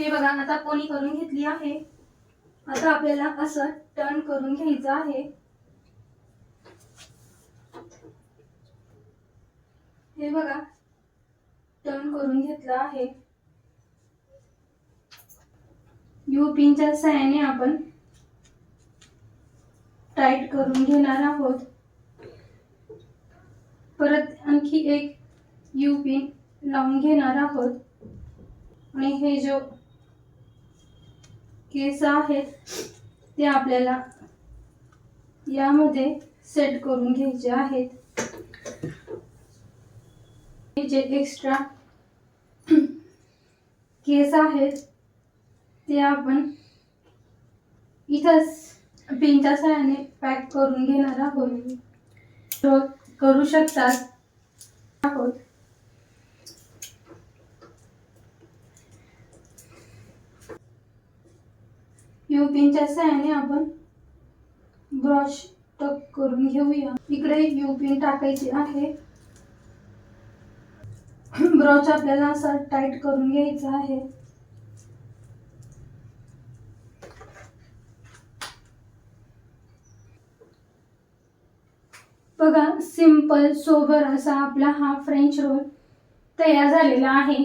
हे बघा आता कोणी करून घेतली आहे? आता आपल्याला असं टर्न करून घ्यायचं आहे. हे बघा टर्न करून घेतलं आहे. यू पिनच्या सहाय्याने आपण टाईट करून घेणार आहोत. परत आणखी एक यू पिन लावून घेणार आहोत. आणि हे जो केस आहेत ते आपल्याला यामध्ये सेट करून घ्यायचे आहेत. हे जे एक्स्ट्रा केस आहेत ते आपण इथंच पिनच्या सहाय्याने पॅक करून घेणार आहोत. करू शकतात आहोत. युपिनच्या सहाय्याने आपण ब्रश टक करून घेऊया. इकडे यू पिन टाकायची आहे. ब्रश आपल्याला असा टाईट करून घ्यायचा आहे. बघा सिंपल सोबर असा आपला हा फ्रेंच रोल तयार झालेला आहे.